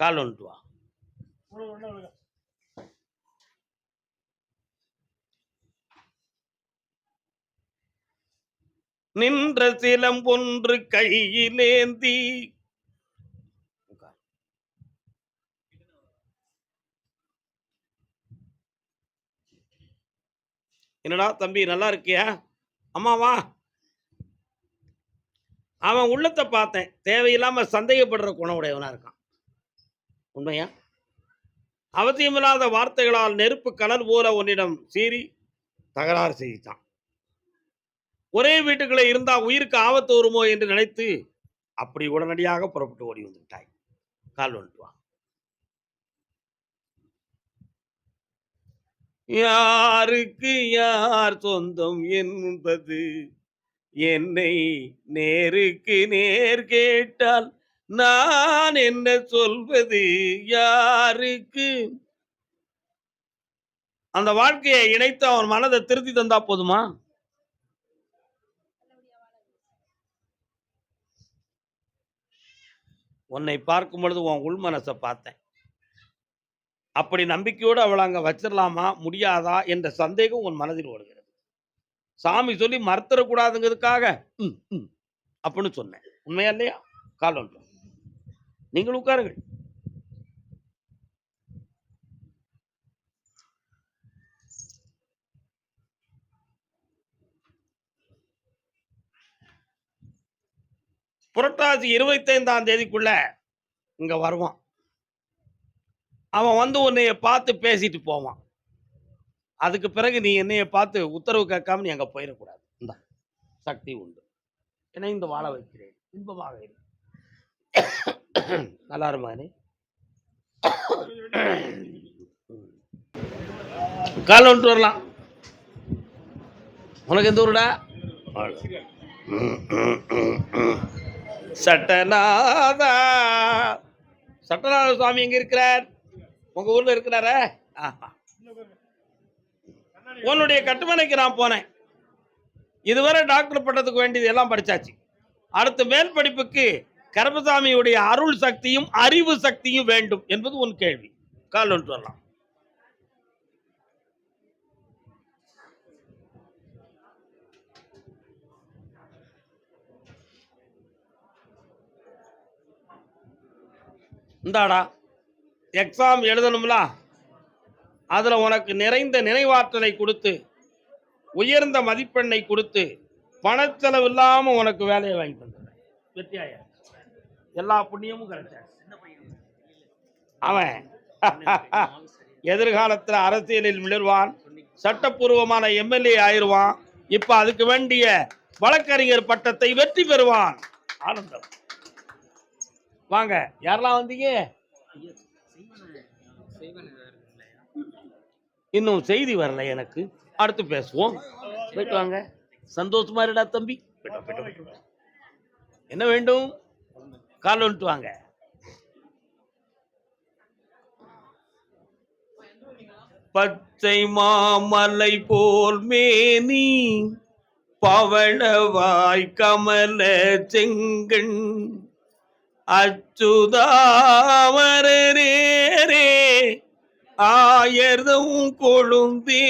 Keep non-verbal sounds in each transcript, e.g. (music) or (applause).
கால் வந்துட்டு வா நின்ற சிலம் ஒன்று கையிலேந்தி. என்னடா தம்பி நல்லா இருக்கியா? அம்மாவா அவன் உள்ளத்தை பார்த்தேன். தேவையில்லாம சந்தேகப்படுற குண உடையவனா இருக்கான். உண்மையா? அவசியமில்லாத வார்த்தைகளால் நெருப்பு கனல் போல உன்னிடம் சீறி தகராறு செய்தான். ஒரே வீட்டுக்குள்ளே இருந்தால் உயிருக்கு ஆபத்து வருமோ என்று நினைத்து அப்படி உடனடியாக புறப்பட்டு ஓடி வந்து விட்டாய் கால் வந்துட்டு யாருக்கு யார் சொந்தம் என்பது என்னை நேருக்கு நேர் கேட்டால் நான் என்ன சொல்வது? யாருக்கு? அந்த வாழ்க்கையை இணைத்து அவன் மனதை திருத்தி தந்தா போதுமா? உன்னை பார்க்கும் பொழுது உன் உள் மனசை பார்த்தேன். அப்படி நம்பிக்கையோடு அவளை அங்க வச்சிடலாமா முடியாதா? என்ற சந்தேகம் உன் மனதில் ஓடுகிறது. சாமி சொல்லி மறுத்தரக்கூடாதுங்கிறதுக்காக அப்படின்னு சொன்னேன். உண்மையா இல்லையா? காலம் நீங்கள் உட்காருங்கள். புரட்டாசி இருபத்தைந்தாம் தேதிக்குள்ள இங்க வருவான். அவன் வந்து உன்னைய பார்த்து பேசிட்டு போவான். அதுக்கு பிறகு நீ என்னைய பார்த்து உத்தரவு கேட்காம நீ அங்க போயிடக்கூடாது. இந்த சக்தி உண்டு. இணைந்து வாழ வைக்கிறேன். இன்பமாக இருக்கு நல்லா நீ கால் வந்துட்டு வரலாம். உனக்கு எந்த ஊருடா? சட்டநாதா. சட்டநாத சுவாமி எங்க இருக்கிறார்? உங்க ஊர்ல இருக்கிறாரா? ஆஹா. உன்னுடைய கட்டுமனைக்கு நான் போனேன். இதுவரை டாக்டர் பட்டத்துக்கு வேண்டியது எல்லாம் படிச்சாச்சு. அடுத்த மேல் படிப்புக்கு கருப்பசாமியுடைய அருள் சக்தியும் அறிவு சக்தியும் வேண்டும் என்பது உன் கேள்வி. கால் ஒன்று வரலாம். இந்தாடா எக்ஸாம் எழுதணும்ல? அதில் உனக்கு நிறைந்த நினைவாற்றலை கொடுத்து உயர்ந்த மதிப்பெண்ணை கொடுத்து பணச்செலவு இல்லாமல் உனக்கு வேலையை வாங்கி தந்துடுறேன். வெற்றியாயா? எல்லா புண்ணியமும் கிடைச்சாச்சு. அவன் எதிர்காலத்தில் அரசியலில் மிளர்வான். சட்டப்பூர்வமான எம்எல்ஏ ஆயிருவான். இப்ப அதுக்கு வேண்டிய வழக்கறிஞர் பட்டத்தை வெற்றி பெறுவான். ஆனந்தம். வாங்க யாரெல்லாம் வந்தீங்க? இன்னும் செய்தி வரல எனக்கு. அடுத்து பேசுவோம். போயிட்டு வாங்க. சந்தோஷமா இருடா தம்பி. என்ன வேண்டும்? கால் வந்துட்டு வாங்க. பச்சை மாமலை போல் மேனி பவளவாய் கமல செங்கண். அச்சுதாமரே ஆயர்தும் கொழுந்தே.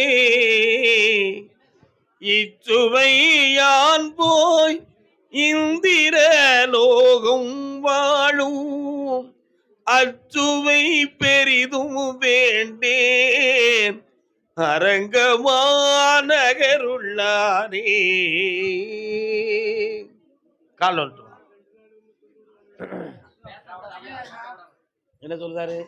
இச்சுவை யான் போய் இந்திர லோகம் வாழும். அச்சுவை பெரிதும் வேண்டேன். அரங்கமாநகருள்ளாரே கால் என்ன சொல்றாரு?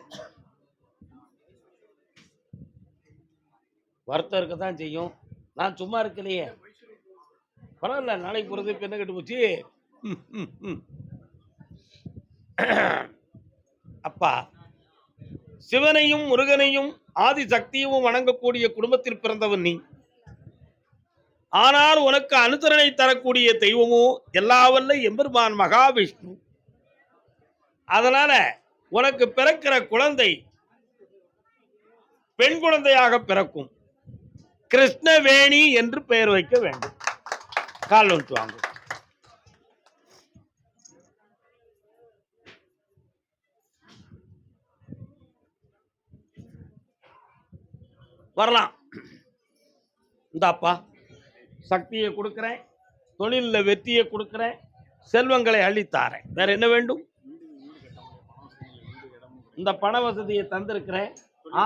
வருத்தம் இருக்கத்தான் செய்யும். நான் சும்மா இருக்கலையே. பரவாயில்ல நாளைக்கு போகிறது இப்போ என்ன கட்டு போச்சு. அப்பா சிவனையும் முருகனையும் ஆதி சக்தியும் வணங்கக்கூடிய குடும்பத்தில் பிறந்தவன் நீ. ஆனால் உனக்கு அனுசரணை தரக்கூடிய தெய்வமோ எல்லாவல்ல எம்பெருமான் மகாவிஷ்ணு. அதனால உனக்கு பிறக்கிற குழந்தை பெண் குழந்தையாக பிறக்கும். கிருஷ்ணவேணி என்று பெயர் வைக்க வேண்டும். கால் விட்டு வாங்க வரலாம் இந்தாப்பா சக்தியை கொடுக்குறேன். தொழிலில் வெற்றியை கொடுக்குறேன். செல்வங்களை அள்ளித்தாரேன். வேற என்ன வேண்டும்? இந்த பண வசதியை தந்திருக்கிறேன்.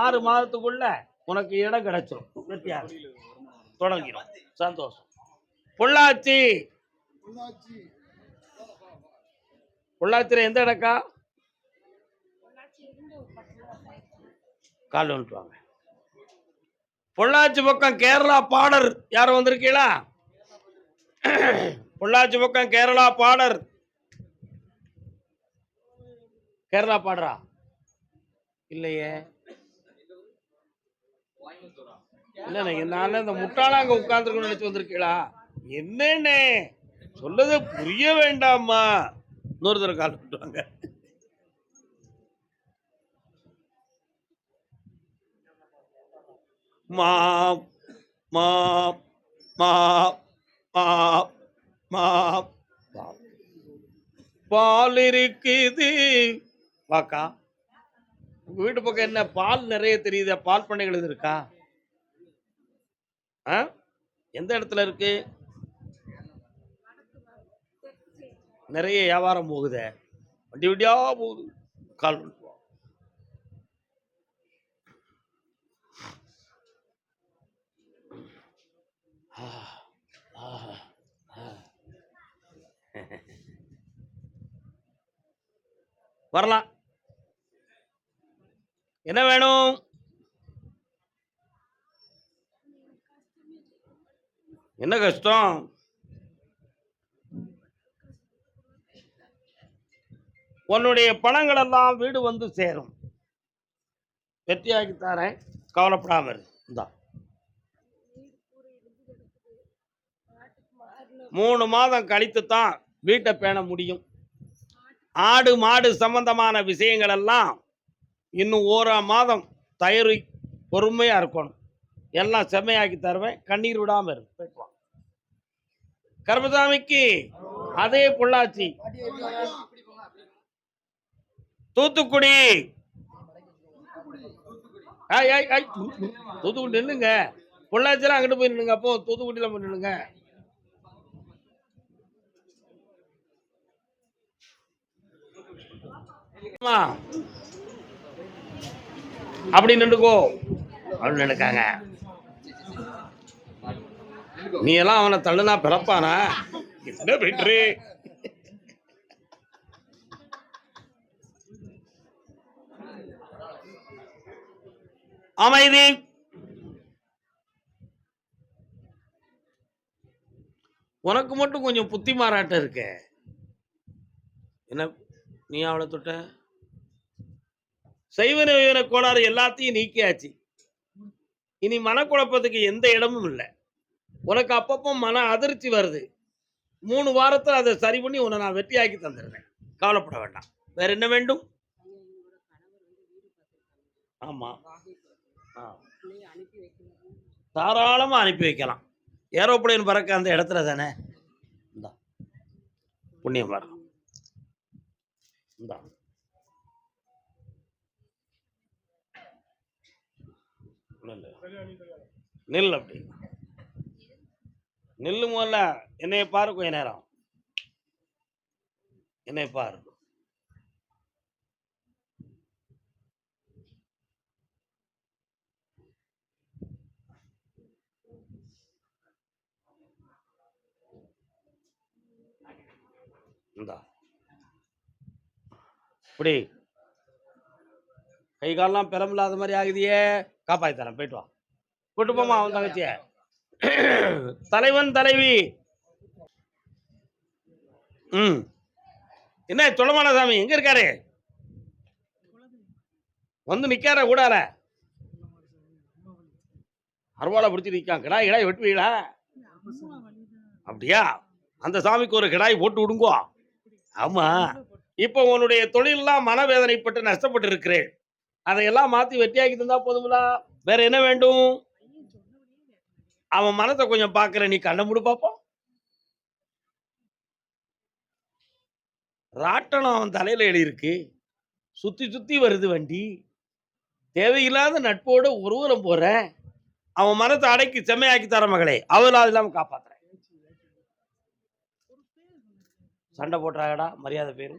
ஆறு மாதத்துக்குள்ள உனக்கு இடம் கிடைச்சிடும் வெற்றியாக தொடங்கிறோம் சந்தோஷம். பொள்ளாச்சி. பொள்ளாச்சியில் எந்த இடக்கா? கால் வந்துட்டு வாங்க. பொள்ளாச்சி பக்கம் கேரளா பாடர் யாரும் வந்திருக்கீங்களா பொள்ளாச்சி பக்கம் கேரளா பாடர். கேரளா பாடரா? இல்லையே. இல்லண்ணே நான் இந்த முட்டாளா அங்க உட்கார்ந்துருக்கணும்னு நினைச்சு வந்திருக்கீங்களா என்னண்ணே? சொல்லது புரிய வேண்டாமா இன்னொரு தடவை கால் விட்டுவாங்க மா மா மா மா மா பால் இருக்குது. வாக்கா. உங்க வீட்டு பக்கம் என்ன பால் நிறைய தெரியுது? பால் பண்ணைகள் இருக்கா? ஆ? எந்த இடத்துல இருக்கு? நிறைய வியாபாரம் போகுதே. வண்டி வண்டியா போகுது. கால் பண்ணிட்டு வரலாம். என்ன வேணும்? என்ன கஷ்டம்? உன்னுடைய பணங்கள் எல்லாம் வீடு வந்து சேரும். வெற்றியாக்கி தரேன். கவலைப்படாம இரு. இந்தா. மூணு மாதம் கழித்து தான் வீட்டை பேண முடியும். ஆடு மாடு சம்பந்தமான விஷயங்கள் எல்லாம் இன்னும் ஓரா மாதம் தயிர் பொறுமையா இருக்கணும். எல்லாம் செம்மையாக்கி தருவேன். கண்ணீர் விடாம இருக்கும் போயிட்டு அதே பொள்ளாச்சி. தூத்துக்குடி. தூத்துக்குடி நில்லுங்க. பொள்ளாச்சியெல்லாம் அங்கிட்டு போய் நில்லுங்க அப்போ தூத்துக்குடியில போய் நில்லுங்க. அப்படி நின்றுக்கோ. அப்படின்னு நினைக்காங்க நீ எல்லாம் அவனை தள்ளுனா பிறப்பானா? என்ன பெற்று அமைதி. உனக்கு மட்டும் கொஞ்சம் புத்தி மாறாட்டம் இருக்க. என்ன நீ அவளை தொட்ட? சைவன விவன கோளாறு எல்லாத்தையும் நீக்கியாச்சு. இனி மனக்குழப்பத்துக்கு எந்த இடமும் இல்லை. உனக்கு அப்பப்போ மன அதிர்ச்சி வருது. மூணு வாரத்தில் அதை சரி பண்ணி உன்னை நான் வெற்றியாக்கி தந்துடுறேன். கவலைப்பட வேண்டாம். வேற என்ன வேண்டும்? ஆமா. ஆ. அனுப்பி வைக்கலாம். ஏரோப்ளைன் பறக்க அந்த இடத்துல தானே? இந்தா. புண்ணியம் வர இந்தா. நெல் அப்படி. நில்லு முதல்ல என்னைய பாரு கொஞ்ச நேரம். என்னைய பாரு. இந்தா இப்படி கை காலெல்லாம் பெரம் இல்லாத மாதிரி ஆகுதியே. காப்பாத்தி தரேன் போயிட்டு வா. கூட்டு போமா அவன் தங்கச்சிய. (clears throat) தலைவன் தலைவி. ம். என்ன தொழமான சாமி எங்க இருக்காரு? வந்து நிக்கார கூடால அருவாளை பிடிச்சி நிக்கான். கிடாய் கிடாய் வெட்டுவீங்களா? அப்படியா? அந்த சாமிக்கு ஒரு கிடாய் போட்டு விடுங்கோ. ஆமா. இப்போ உன்னுடைய தொழிலெல்லாம் மனவேதனைப்பட்டு நஷ்டப்பட்டு இருக்கிறேன் அதையெல்லாம் மாத்தி வெட்டியாக்கி தந்தா போதுங்களா வேற என்ன வேண்டும்? அவன் மனத்தை கொஞ்சம் பார்க்கற நீ கண்ண மூடு பாப்போம் ராட்டணம் அவன் தலையில எழுதியிருக்கு. சுத்தி சுத்தி வருது வண்டி. தேவையில்லாத நட்போட உருவரம் போற அவன் மனத்தை அடக்கி செம்மையாக்கி தர மகளே அவளாது இல்லாம காப்பாற்றுறேன் சண்டை போட்டுறாங்கடா மரியாதை பேரு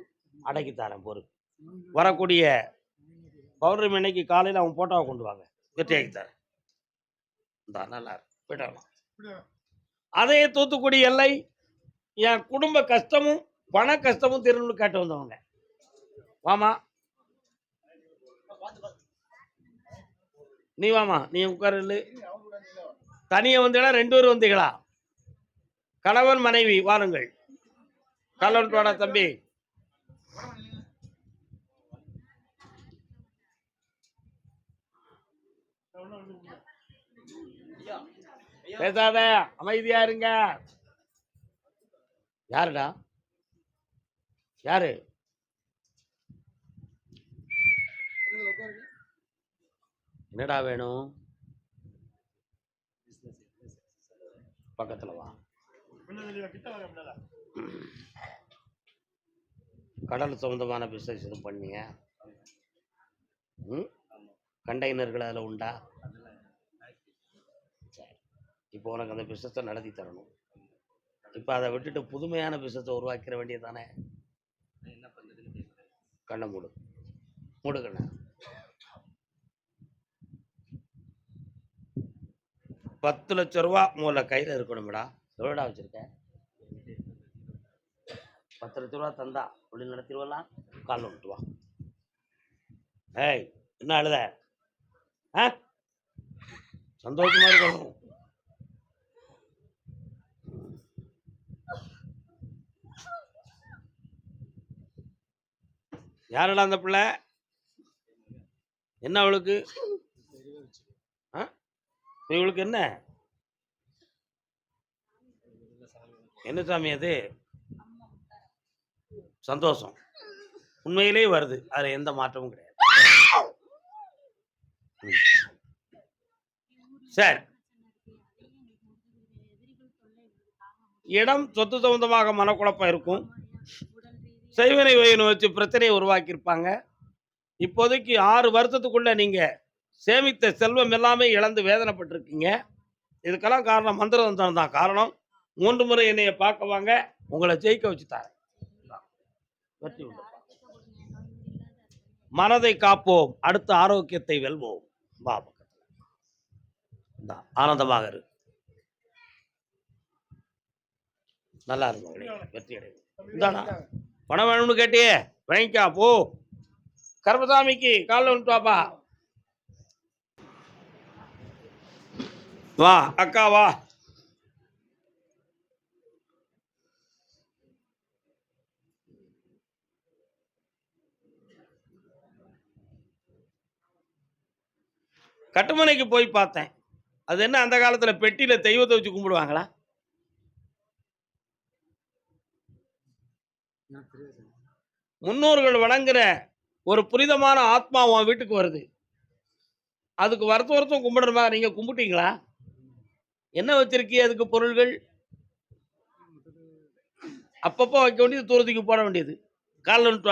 அடக்கி தரேன் பொறு. வரக்கூடிய பௌர்ணமி அன்னைக்கு காலையில் அவன் போட்டோவை கொண்டு வாங்க. வெற்றியாக்கி தரேன். இந்தா, நல்லா வரலாம். அதே தூத்துக்குடி எல்லை என் குடும்ப கஷ்டமும் பண கஷ்டமும் திருநூல் கேட்டு வந்தவங்க. வாமா நீ வாமா நீ உட்காரு தனியா வந்தீங்களா ரெண்டு பேரும் வந்தீங்களா? கணவன் மனைவி வாருங்கள். கலர் போடா தம்பி. பேசாத அமைதியா இருங்க. யாருடா? யாரு? என்னடா வேணும்? பக்கத்துல வா. கடல் சொந்தமான பிஸ்னஸ் எதுவும் பண்ணீங்க ம்? கண்டெய்னர்கள் அதில் உண்டா? சரி. இப்போ உனக்கு அந்த பிஸ்னஸை நடத்தி தரணும். இப்போ அதை விட்டுட்டு புதுமையான பிஸ்னஸை உருவாக்கிற வேண்டியது தானே கண்ணை மூடு. மூடு கண்ணை. பத்து லட்ச ரூபா மூல கையில் இருக்கணும்டா. எவ்வளோடா வச்சுருக்கேன் பத்து லட்ச ரூபா தந்தா? அப்படி நடத்திடுவலாம் கால் விட்டு வா ஏய் என்ன அழுத? ஆ? சந்தோஷமா இருக்கணும். யாரடா அந்த பிள்ளை? என்ன அவளுக்கு? ஆ? இவளுக்கு என்ன? என்ன சாமி அது? சந்தோஷம். உண்மையிலேயே வருது. அதில் எந்த மாற்றமும் கிடையாது. சார். இடம் சொத்து சம்பந்தமாக மனக்குழப்பம் இருக்கும். செய்வினை வயனை வச்சு பிரச்சனையை உருவாக்கியிருப்பாங்க. இப்போதைக்கு ஆறு வருஷத்துக்குள்ள நீங்க சேமித்த செல்வம் எல்லாமே இழந்து வேதனைப்பட்டிருக்கீங்க. இதுக்கெல்லாம் காரணம் மந்திரதந்திரம் தான். காரணம் மூன்று முறை என்னைய பார்க்குவாங்க உங்களை ஜெயிக்க வச்சு தரேன் பற்றி உண்டு. மனதை காப்போம் அடுத்த ஆரோக்கியத்தை வெல்வோம். வா ஆனந்தமாக இரு. நல்லா இருக்கும் வெற்றி அடைவோம். இந்தாடா பணம் வேணும்னு கேட்டியே வாங்கிக்கா போ. கர்மசாமிக்கு காலில் வந்துட்டு வாப்பா. வா அக்கா வா. கட்டுமனைக்கு போய் பார்த்தேன். அது என்ன அந்த காலத்துல பெட்டியில தெய்வத்தை வச்சு கும்பிடுவாங்களா? முன்னோர்கள் வணங்குற ஒரு புனிதமான ஆத்மா உன் வீட்டுக்கு வருது. அதுக்கு வருத்த வருத்தம் கும்பிடுறமா நீங்க கும்பிட்டீங்களா? என்ன வச்சிருக்கீங்க அதுக்கு பொருள்கள்? அப்பப்போ வைக்க வேண்டியது தூரத்துக்கு போட வேண்டியது. காலில் விட்டு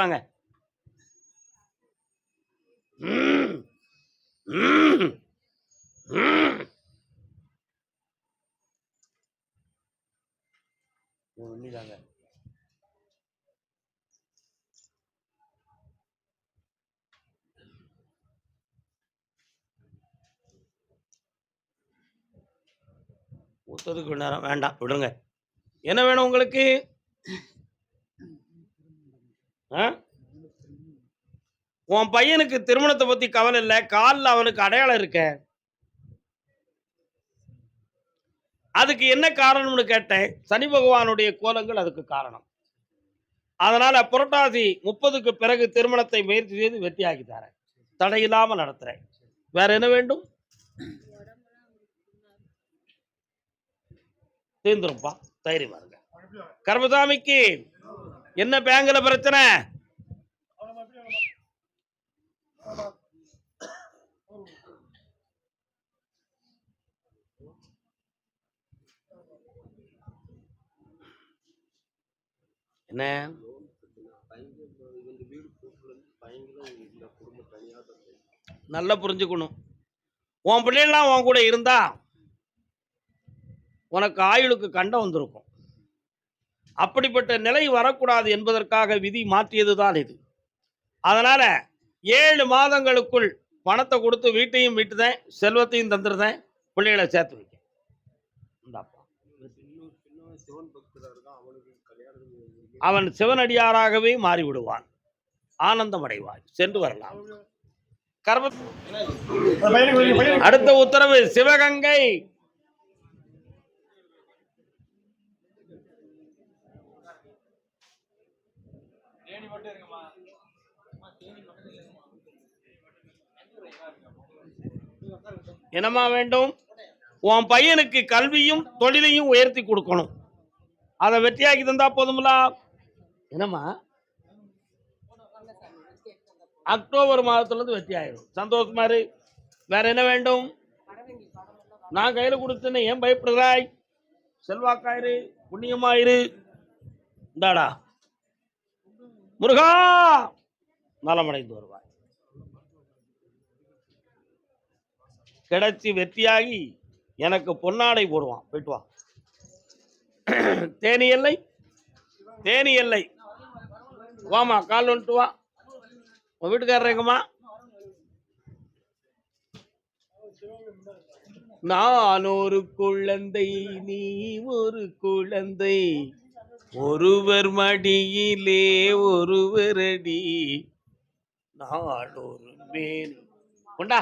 வாங்க ம். உண்மைதாங்க ஊத்துறதுக்கு நேரம் வேண்டாம் விடுங்க என்ன வேணும் உங்களுக்கு ஆ? உன் பையனுக்கு திருமணத்தை பத்தி கவலை இல்லை. காலில் அவனுக்கு அடையாளம் இருக்க. அதுக்கு என்ன காரணம்னு கேட்டேன். சனி பகவானுடைய கோலங்கள் அதுக்கு காரணம். அதனால புரட்டாசி முப்பதுக்கு பிறகு திருமணத்தை முயற்சி செய்து வெற்றியாக்கி தரேன். தடையில்லாம நடத்துறேன். வேற என்ன வேண்டும்? தீர்ந்துருப்பா தைரியமா இருங்க. கர்மசாமிக்கு என்ன பேங்க்ல பிரச்சனை? என்ன? நல்லா புரிஞ்சுக்கணும். உன் பிள்ளைலாம் உன் கூட இருந்தா உனக்கு ஆயுளுக்கு கண்டம் வந்திருக்கும். அப்படிப்பட்ட நிலை வரக்கூடாது என்பதற்காக விதி மாற்றியதுதான் இது. அதனால ஏழு மாதங்களுக்குள் பணத்தை கொடுத்து வீட்டையும் விட்டுதேன் செல்வத்தையும் தந்துருதேன் பிள்ளைகளை சேர்த்து வைக்க அவன் சிவனடியாராகவே மாறிவிடுவான். ஆனந்தம் அடைவாய் சென்று வரலாம். கர்ம அடுத்த உத்தரவு சிவகங்கை. என்னமா வேண்டும்? உன் பையனுக்கு கல்வியும் தொழிலையும் உயர்த்தி கொடுக்கணும். அதை வெற்றியாக்கி தந்தா போதுங்களா என்னம்மா? அக்டோபர் மாதத்துல இருந்து வெற்றி ஆயிரும். சந்தோஷமா வேற என்ன வேண்டும்? நான் கையில கொடுத்தேன்னு ஏன் பயப்படுறாய் செல்வாக்காயிரு புண்ணியமாயிரு இந்தாடா. முருகா! நலமடைந்து வருவாய். கிடைச்சி வெற்றியாகி எனக்கு பொன்னாடை போடுவான். போயிட்டு வா. தேனி எல்லை? தேனி எல்லை. வாமா கால் வந்துட்டு வா. உன் வீட்டுக்காரர் எங்கம்மா? நான் ஒரு குழந்தை நீ ஒரு குழந்தை. ஒருவர் மடியிலே ஒருவர் அடி. நாடொரு மேல் உண்டா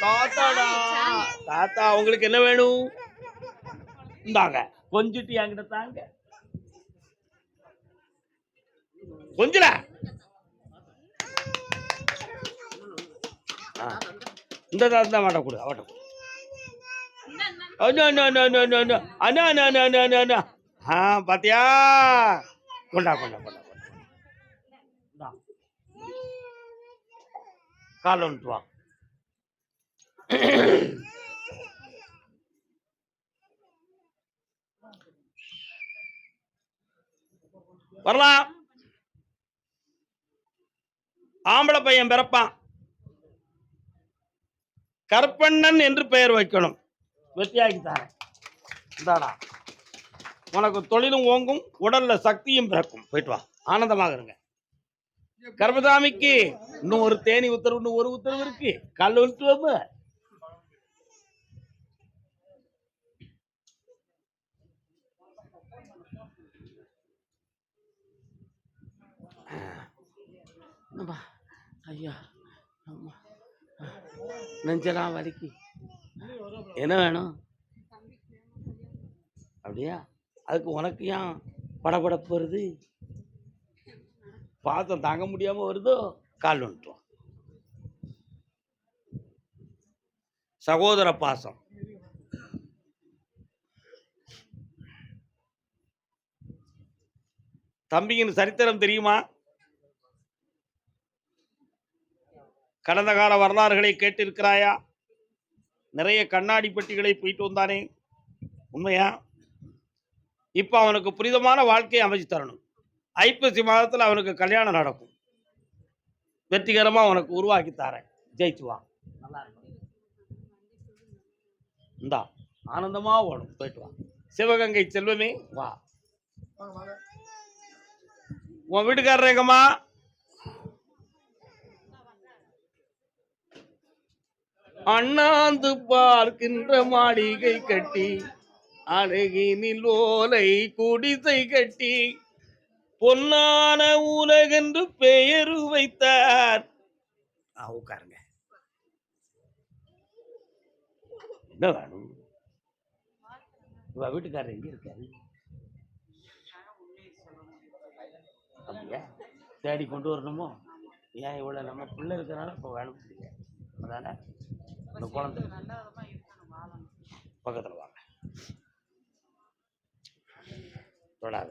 தாத்தாடா தாத்தா உங்களுக்கு என்ன வேணும் இந்தாங்க கொஞ்சிட்டு என்கிட்ட தாங்க கொஞ்சல இந்த தாத்தா மாட்ட கொடு அவட்ட கொடு அண்ணா அண்ணா அண்ணா ஆ பாத்தியா கொண்டா கொண்டா கொண்டா கால் வந்துட்டு வரலாம். ஆம்பளை பையன் பிறப்பான். கற்பண்ணன் என்று பெயர் வைக்கணும். வெற்றியாக்கி தரேன். இந்தாடா. உனக்கு தொழிலும் ஓங்கும் உடல்ல சக்தியும் பிறக்கும். போயிட்டு வா. ஆனந்தமாக இருங்க. கர்மதாமிக்கு இன்னும் ஒரு தேனி உத்தரவு இன்னும் ஒரு உத்தரவு இருக்கு. கல் விட்டு வந்து என்னப்பா ஐயா நெஞ்செல்லாம் வலிக்கு. என்ன வேணும்? அப்படியா? அதுக்கு உனக்கு ஏன் படபடப்பு வருது? பாசம் தாங்க முடியாமல் வருதோ கால் வந்துட்டோம் சகோதர பாசம். தம்பியின் சரித்திரம் தெரியுமா? கடந்த கால வரலாறுகளை கேட்டிருக்கிறாயா? நிறைய கண்ணாடி பெட்டிகளை போயிட்டு வந்தானே. உண்மையா? இப்போ அவனுக்கு புனிதமான வாழ்க்கையை அமைச்சு தரணும். ஐப்பசி மாதத்தில் அவனுக்கு கல்யாணம் நடக்கும். வெற்றிகரமாக அவனுக்கு உருவாக்கி தரேன். ஜெயிச்சு வா நல்லா இருக்கும். இந்தா ஆனந்தமா ஓடும். போயிட்டு வா. சிவகங்கை செல்வமே வா. உன் வீட்டுக்காரர் எங்கம்மா? அண்ணாந்து பார்க்கின்ற மாளிகை கட்டி அழகினில் ஓலை குடிசை கட்டி பொன்னான உலகென்று பெயர் வைத்தார். உட்காருங்க. என்ன வேணும் வீட்டுக்காரர் எங்க இருக்காரு? அப்படியா? தேடி கொண்டு வரணுமோ? ஏன் இவ்வளோ நம்ம பிள்ளை இருக்கிறனால இப்போ வேணும் அதானே? இந்த குழந்தை. பக்கத்தில் வாங்க. தொடாத.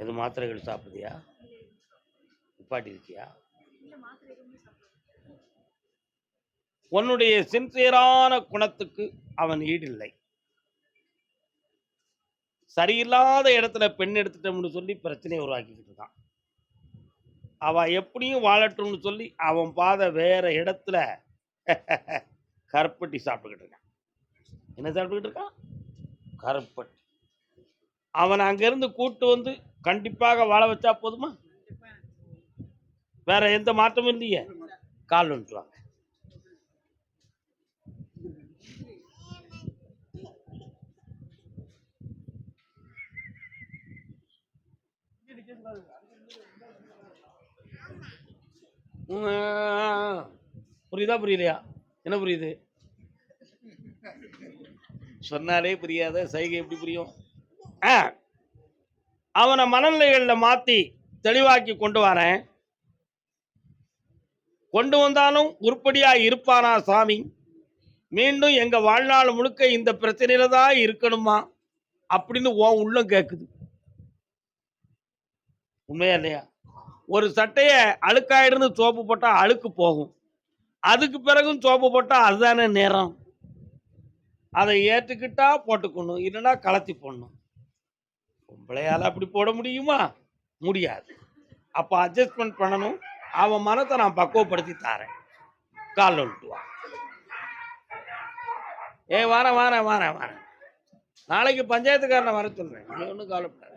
எது மாத்திரைகள் சாப்பிடுதியா உப்பாட்டி இருக்கியா உன்னுடைய சின்சியரான குணத்துக்கு அவன் ஈடில்லை. சரியில்லாத இடத்துல பெண் எடுத்துட்டோம்னு சொல்லி பிரச்சனையை உருவாக்கிக்கிட்டு இருக்கான். அவ எப்படியும் வாழட்டும்னு சொல்லி அவன் பாத வேற இடத்துல கருப்பட்டி சாப்பிட்டுக்கிட்டு இருக்கான். என்ன சாப்பிட்டுக்கிட்டு இருக்கான்? கருப்பட்டி. அவனை அங்கேருந்து கூட்டு வந்து கண்டிப்பாக வாழ வச்சா போதுமா? வேற எந்த மாற்றமும் இல்லையே? கால் வந்துட்டுவாங்க புரியுதா புரியலையா? என்ன புரியுது? சொன்னாலே புரியாத சைகை எப்படி புரியும்? அவனை மனநிலைகளில் மாற்றி தெளிவாக்கி கொண்டு வரேன். கொண்டு வந்தாலும் உருப்படியாக இருப்பானா சாமி? மீண்டும் எங்கள் வாழ்நாள் முழுக்க இந்த பிரச்சனையில தான் இருக்கணுமா? அப்படின்னு உன் உள்ளம் கேட்குது உண்மையா இல்லையா? ஒரு சட்டையை அழுக்காயிருந்து சோப்பு போட்டால் அழுக்கு போகும். அதுக்கு பிறகும் சோப்பு போட்டால் அதுதானே நேரம். அதை ஏற்றுக்கிட்டா போட்டுக்கணும். இல்லைன்னா கலத்தி போடணும். பொம்பளையால் அப்படி போட முடியுமா? முடியாது. அப்போ அட்ஜஸ்ட்மெண்ட் பண்ணணும். அவன் மனத்தை நான் பக்குவப்படுத்தி தாரேன். கால் விட்டுவா ஏ வாரேன் வாரேன் வாரேன் வாரேன். நாளைக்கு பஞ்சாயத்துக்காரனை வர சொல்றேன். நீ ஒன்றும் கவலைப்படாத.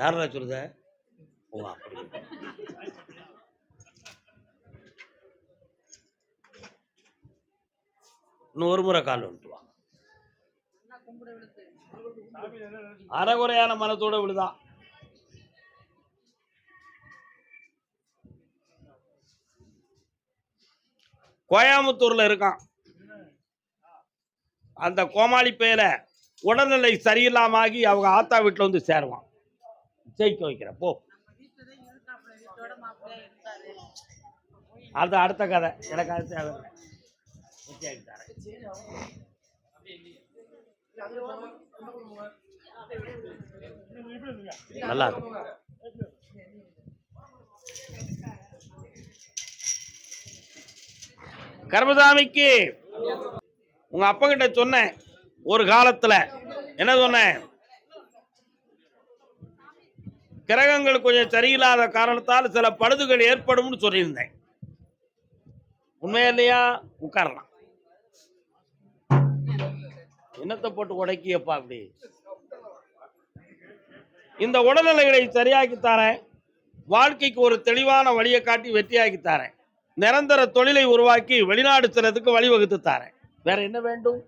யாரா சொல்லுத ஓ அப்படி. இன்னும் ஒரு முறை கால் வந்துட்டு அறகுறையான மனத்தோட விழுதான் கோயம்புத்தூர்ல இருக்கான். அந்த கோமாளி பேல உடல்நிலை சரியில்லாமாகி அவங்க ஆத்தா வீட்டில் வந்து சேருவான். ஜெயிக்க வைக்கிற போ. அது அடுத்த கதை. எனக்கு அது தேவை தரேன். நல்லா இருக்கு கர்மசாமிக்கு உங்க அப்பா கிட்ட சொன்னேன் ஒரு காலத்துல. என்ன சொன்னேன்? கிரகங்கள் கொஞ்சம் சரியில்லாத காரணத்தால் சில பழுதுகள் ஏற்படும்னு சொல்லியிருந்தேன். உண்மையா இல்லையா? உட்காரலாம். என்னத்தை போட்டு உடைக்கியப்பா அப்படி. இந்த உடல்நிலைகளை சரியாக்கி தரேன். வாழ்க்கைக்கு ஒரு தெளிவான வழியை காட்டி வெற்றியாக்கி தரேன். நிரந்தர தொழிலை உருவாக்கி வெளிநாடு செல்றதுக்கு வழிவகுத்து தரேன். வேற என்ன வேண்டும்?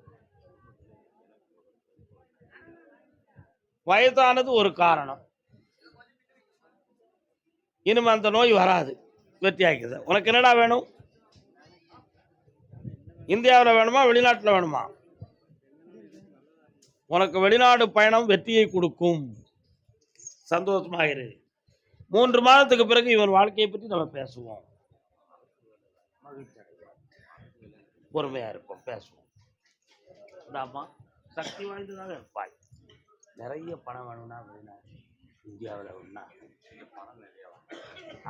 வயதானது ஒரு காரணம். இனிமே அந்த நோய் வராது. வெற்றியாக்கிது உனக்கு என்னடா வேணும்? இந்தியாவில் வேணுமா? வெளிநாட்டில் வேணுமா? உனக்கு வெளிநாடு பயணம் வெற்றியை கொடுக்கும். சந்தோஷமாக இரு மூன்று மாதத்துக்கு பிறகு இவன் வாழ்க்கையை பற்றி நம்ம பேசுவோம். மகிழ்ச்சி அடைவோம். பொறுமையா இருப்போம் பேசுவோம். இந்தாம்மா சக்தி வாய்ந்ததாக இருப்பாய். நிறைய பணம் வேணும்னா அப்படின்னா இந்தியாவில் ஒன்றா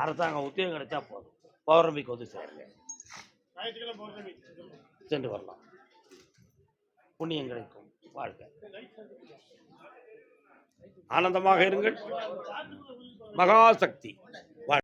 அரசாங்கம் உத்தியோகம் கிடைச்சா போதும். பௌர்ணமிக்கு வந்து சேருங்க சென்று வரலாம். புண்ணியம் கிடைக்கும். வாழ்க்கை ஆனந்தமாக இருங்கள். மகாசக்தி